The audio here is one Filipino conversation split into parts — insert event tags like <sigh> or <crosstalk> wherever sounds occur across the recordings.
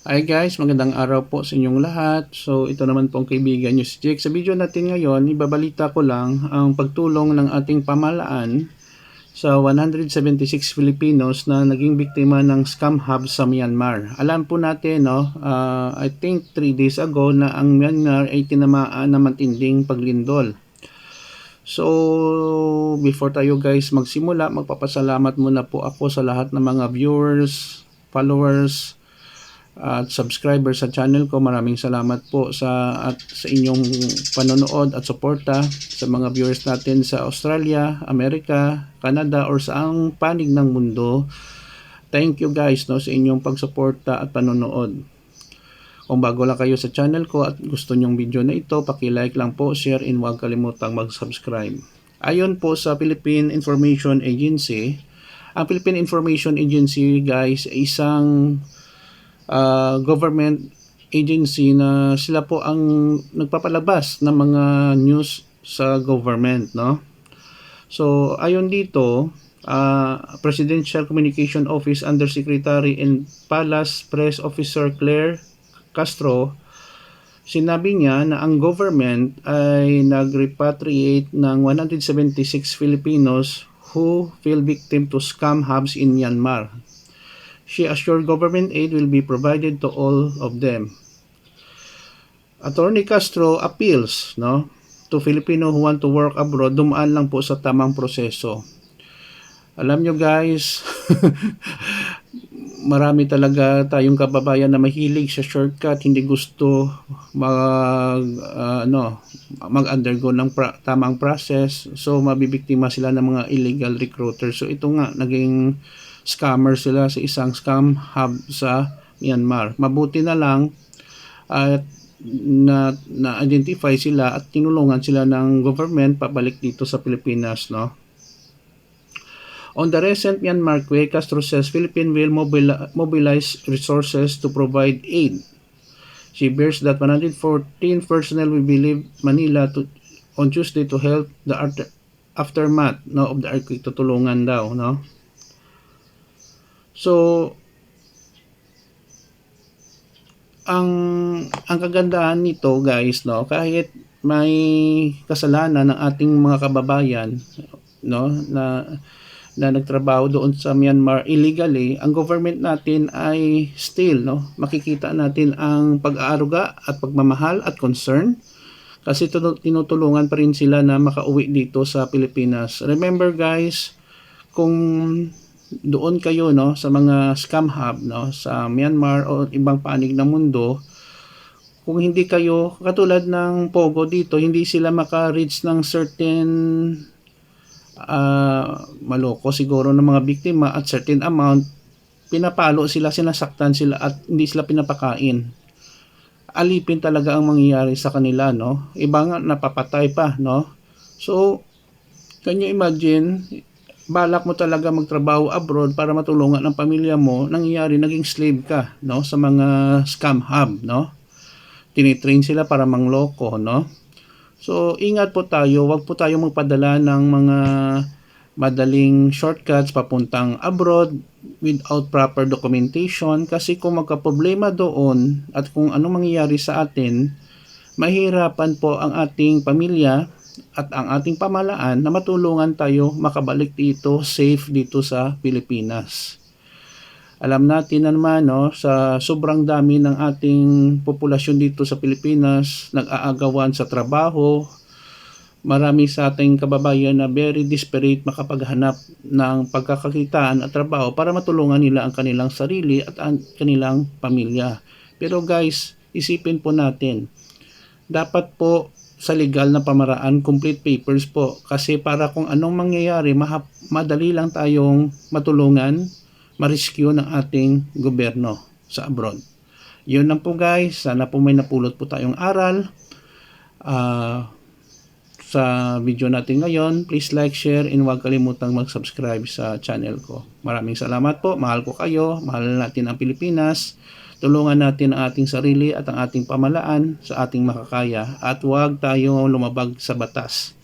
Hi guys, magandang araw po sa inyong lahat. So ito naman po ang kaibigan nyo si Jake. Sa video natin ngayon, ibabalita ko lang ang pagtulong ng ating pamalaan sa 176 Filipinos na naging biktima ng scam hub sa Myanmar. Alam po natin, no, uh, I think 3 days ago na ang Myanmar ay tinamaan ng matinding paglindol. So, before tayo guys magsimula, magpapasalamat muna po ako sa lahat ng mga viewers, followers, at subscriber sa channel ko. Maraming salamat po sa at sa inyong panonood at suporta sa mga viewers natin sa Australia, Amerika, Canada or sa ang panig ng mundo. Thank you guys no sa inyong pagsuporta at panonood. Kung bago lang kayo sa channel ko at gusto nyong video na ito, paki-like lang po, share, and huwag kalimutang mag-subscribe. Ayon po sa Philippine Information Agency, ang Philippine Information Agency guys ay isang uh, government agency na sila po ang nagpapalabas ng mga news sa government, no? So, ayon dito, uh, Presidential Communication Office Undersecretary and Palace Press Officer Claire Castro, sinabi niya na ang government ay nag-repatriate ng 176 Filipinos who fell victim to scam hubs in Myanmar. She assured government aid will be provided to all of them. Attorney Castro appeals no, to Filipino who want to work abroad, dumaan lang po sa tamang proseso. Alam nyo guys, <laughs> marami talaga tayong kababayan na mahilig sa shortcut, hindi gusto mag uh, ano, mag-undergo ng pra- tamang process. So mabibiktima sila ng mga illegal recruiters. So ito nga naging scammer sila sa isang scam hub sa Myanmar. Mabuti na lang at na na-identify sila at tinulungan sila ng government pabalik dito sa Pilipinas, no? On the recent Myanmar quake, Castro says Philippines will mobili- mobilize resources to provide aid. She bears that 114 personnel will be leave Manila to, on Tuesday to help the aftermath no, of the earthquake. Tutulungan daw, no? So, ang ang kagandahan nito guys no kahit may kasalanan ng ating mga kababayan no na na nagtrabaho doon sa Myanmar illegally ang government natin ay still no makikita natin ang pag-aaruga at pagmamahal at concern kasi tinutulungan pa rin sila na makauwi dito sa Pilipinas. Remember guys kung doon kayo no sa mga scam hub no sa Myanmar o ibang panig ng mundo kung hindi kayo katulad ng Pogo dito hindi sila maka-reach ng certain uh, maloko siguro ng mga biktima at certain amount pinapalo sila sinasaktan sila at hindi sila pinapakain. Alipin talaga ang mangyayari sa kanila no? Iba nga napapatay pa no? So can you imagine balak mo talaga magtrabaho abroad para matulungan ang pamilya mo, nangyayari naging slave ka, no, sa mga scam hub, no? Tinitrain sila para mangloko, no? So, ingat po tayo, wag po tayo magpadala ng mga madaling shortcuts papuntang abroad without proper documentation kasi kung magka-problema doon at kung ano mangyayari sa atin, mahirapan po ang ating pamilya at ang ating pamalaan na matulungan tayo makabalik dito safe dito sa Pilipinas. Alam natin na naman no, sa sobrang dami ng ating populasyon dito sa Pilipinas, nag-aagawan sa trabaho, marami sa ating kababayan na very desperate makapaghanap ng pagkakakitaan at trabaho para matulungan nila ang kanilang sarili at ang kanilang pamilya. Pero guys, isipin po natin, dapat po sa legal na pamaraan, complete papers po. Kasi para kung anong mangyayari, mahap, madali lang tayong matulungan, ma-rescue ng ating gobyerno sa abroad. Yun lang po guys. Sana po may napulot po tayong aral. Uh, sa video natin ngayon, please like, share, and huwag kalimutang mag-subscribe sa channel ko. Maraming salamat po. Mahal ko kayo. Mahal natin ang Pilipinas. Tulungan natin ang ating sarili at ang ating pamalaan sa ating makakaya at huwag tayo lumabag sa batas.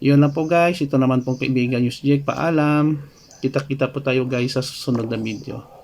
Yun lang po guys. Ito naman pong kaibigan News Jake. Paalam. Kita-kita po tayo guys sa susunod na video.